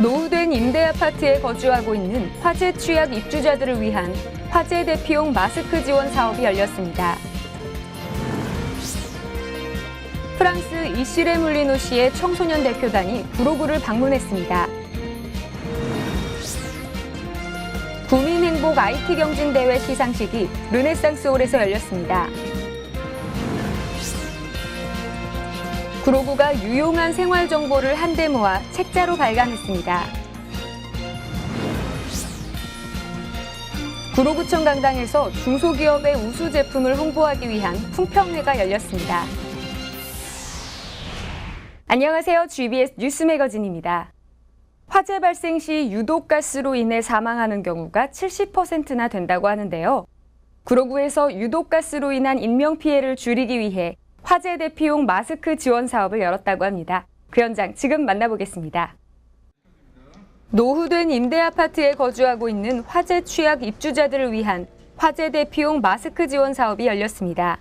노후된 임대 아파트에 거주하고 있는 화재 취약 입주자들을 위한 화재 대피용 마스크 지원 사업이 열렸습니다. 프랑스 이시레 물리노 시의 청소년 대표단이 구로구를 방문했습니다. 구민행복 IT 경진대회 시상식이 르네상스홀에서 열렸습니다. 구로구가 유용한 생활 정보를 한데 모아 책자로 발간했습니다. 구로구청 강당에서 중소기업의 우수 제품을 홍보하기 위한 품평회가 열렸습니다. 안녕하세요. GBS 뉴스 매거진입니다. 화재 발생 시 유독가스로 인해 사망하는 경우가 70%나 된다고 하는데요. 구로구에서 유독가스로 인한 인명피해를 줄이기 위해 화재 대피용 마스크 지원 사업을 열었다고 합니다. 그 현장 지금 만나보겠습니다. 노후된 임대 아파트에 거주하고 있는 화재 취약 입주자들을 위한 화재 대피용 마스크 지원 사업이 열렸습니다.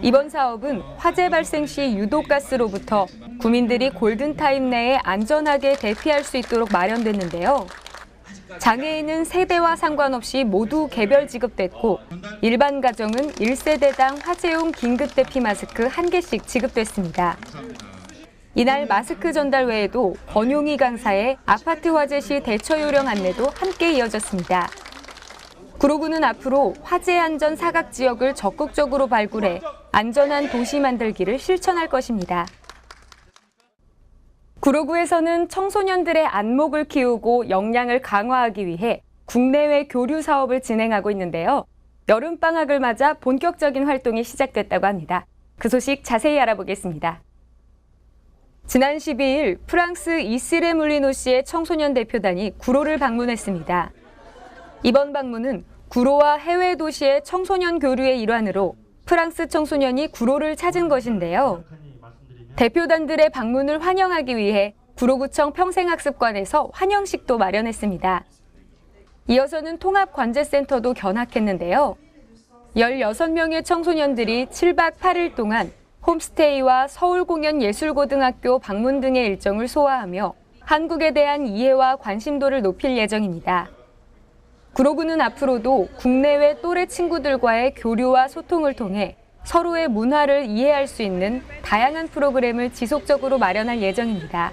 이번 사업은 화재 발생 시 유독가스로부터 구민들이 골든타임 내에 안전하게 대피할 수 있도록 마련됐는데요. 장애인은 세대와 상관없이 모두 개별 지급됐고 일반 가정은 1세대당 화재용 긴급 대피 마스크 한개씩 지급됐습니다. 이날 마스크 전달 외에도 권용희 강사의 아파트 화재 시 대처 요령 안내도 함께 이어졌습니다. 구로구는 앞으로 화재 안전 사각 지역을 적극적으로 발굴해 안전한 도시 만들기를 실천할 것입니다. 구로구에서는 청소년들의 안목을 키우고 역량을 강화하기 위해 국내외 교류 사업을 진행하고 있는데요. 여름방학을 맞아 본격적인 활동이 시작됐다고 합니다. 그 소식 자세히 알아보겠습니다. 지난 12일 프랑스 이스레 물리노시의 청소년 대표단이 구로를 방문했습니다. 이번 방문은 구로와 해외 도시의 청소년 교류의 일환으로 프랑스 청소년이 구로를 찾은 것인데요. 대표단들의 방문을 환영하기 위해 구로구청 평생학습관에서 환영식도 마련했습니다. 이어서는 통합관제센터도 견학했는데요. 16명의 청소년들이 7박 8일 동안 홈스테이와 서울공연예술고등학교 방문 등의 일정을 소화하며 한국에 대한 이해와 관심도를 높일 예정입니다. 구로구는 앞으로도 국내외 또래 친구들과의 교류와 소통을 통해 서로의 문화를 이해할 수 있는 다양한 프로그램을 지속적으로 마련할 예정입니다.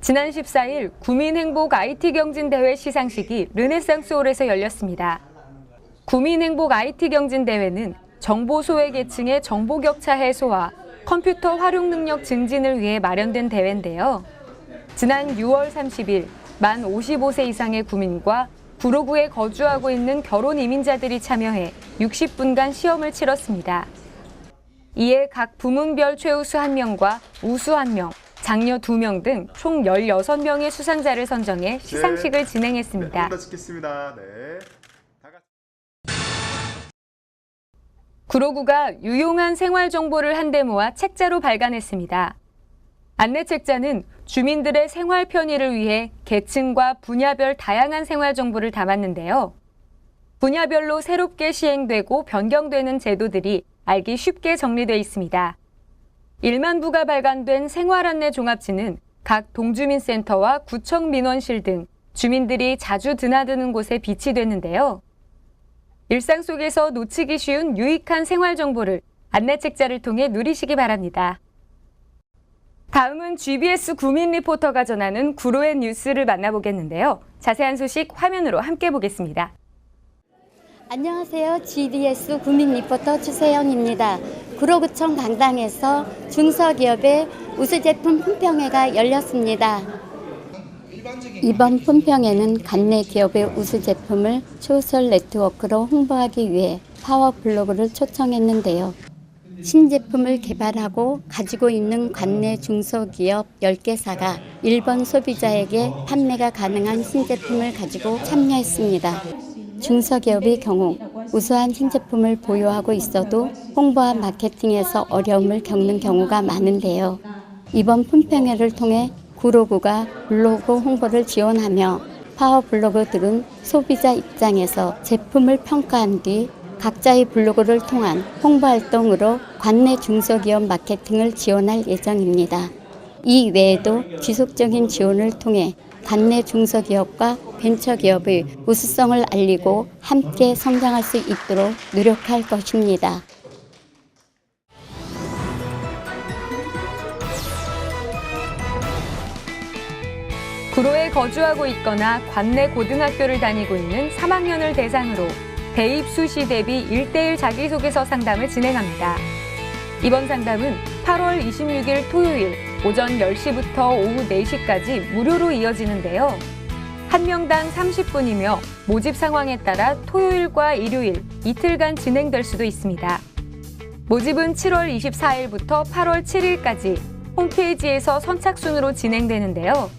지난 14일 구민행복 IT 경진대회 시상식이 르네상스홀에서 열렸습니다. 구민행복 IT 경진대회는 정보 소외 계층의 정보 격차 해소와 컴퓨터 활용 능력 증진을 위해 마련된 대회인데요. 지난 6월 30일 만 55세 이상의 구민과 구로구에 거주하고 있는 결혼 이민자들이 참여해 60분간 시험을 치렀습니다. 이에 각 부문별 최우수 1명과 우수 1명, 장려 2명 등 총 16명의 수상자를 선정해 시상식을 진행했습니다. 네. 네. 구로구가 유용한 생활 정보를 한데 모아 책자로 발간했습니다. 안내 책자는 주민들의 생활 편의를 위해 계층과 분야별 다양한 생활 정보를 담았는데요. 분야별로 새롭게 시행되고 변경되는 제도들이 알기 쉽게 정리되어 있습니다. 1만 부가 발간된 생활 안내 종합지는 각 동주민센터와 구청 민원실 등 주민들이 자주 드나드는 곳에 비치됐는데요. 일상 속에서 놓치기 쉬운 유익한 생활 정보를 안내 책자를 통해 누리시기 바랍니다. 다음은 GBS 구민 리포터가 전하는 구로의 뉴스를 만나보겠는데요. 자세한 소식 화면으로 함께 보겠습니다. 안녕하세요. GBS 구민 리포터 추세영입니다. 구로구청 강당에서 중소기업의 우수 제품 품평회가 열렸습니다. 이번 품평회는 관내 기업의 우수 제품을 소셜 네트워크로 홍보하기 위해 파워 블로그를 초청했는데요. 신제품을 개발하고 가지고 있는 관내 중소기업 10개사가 일본 소비자에게 판매가 가능한 신제품을 가지고 참여했습니다. 중소기업의 경우 우수한 신제품을 보유하고 있어도 홍보와 마케팅에서 어려움을 겪는 경우가 많은데요. 이번 품평회를 통해 구로구가 블로그 홍보를 지원하며 파워 블로그들은 소비자 입장에서 제품을 평가한 뒤 각자의 블로그를 통한 홍보 활동으로 관내 중소기업 마케팅을 지원할 예정입니다. 이 외에도 지속적인 지원을 통해 관내 중소기업과 벤처기업의 우수성을 알리고 함께 성장할 수 있도록 노력할 것입니다. 구로에 거주하고 있거나 관내 고등학교를 다니고 있는 3학년을 대상으로 대입 수시 대비 1대1 자기소개서 상담을 진행합니다. 이번 상담은 8월 26일 토요일 오전 10시부터 오후 4시까지 무료로 이어지는데요. 한 명당 30분이며 모집 상황에 따라 토요일과 일요일 이틀간 진행될 수도 있습니다. 모집은 7월 24일부터 8월 7일까지 홈페이지에서 선착순으로 진행되는데요.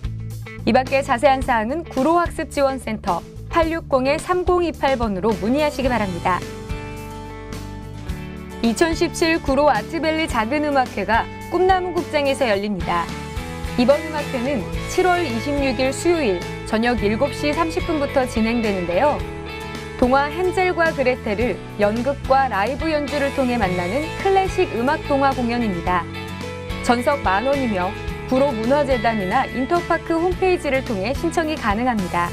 이 밖에 자세한 사항은 구로학습지원센터 860-3028번으로 문의하시기 바랍니다. 2017 구로 아트밸리 작은 음악회가 꿈나무 국장에서 열립니다. 이번 음악회는 7월 26일 수요일 저녁 7시 30분부터 진행되는데요. 동화 헨젤과 그레텔을 연극과 라이브 연주를 통해 만나는 클래식 음악 동화 공연입니다. 전석 만 원이며 구로 문화재단이나 인터파크 홈페이지를 통해 신청이 가능합니다.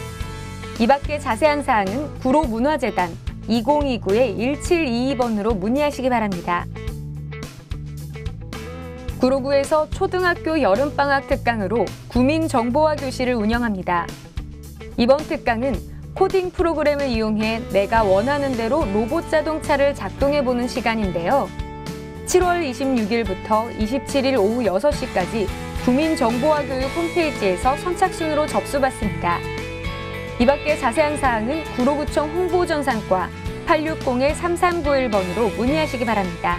이 밖에 자세한 사항은 구로 문화재단 2029-1722번으로 문의하시기 바랍니다. 구로구에서 초등학교 여름방학 특강으로 구민정보화 교실을 운영합니다. 이번 특강은 코딩 프로그램을 이용해 내가 원하는 대로 로봇 자동차를 작동해보는 시간인데요. 7월 26일부터 27일 오후 6시까지 구민정보화 교육 홈페이지에서 선착순으로 접수받습니다. 이 밖에 자세한 사항은 구로구청 홍보전산과 860-3391번으로 문의하시기 바랍니다.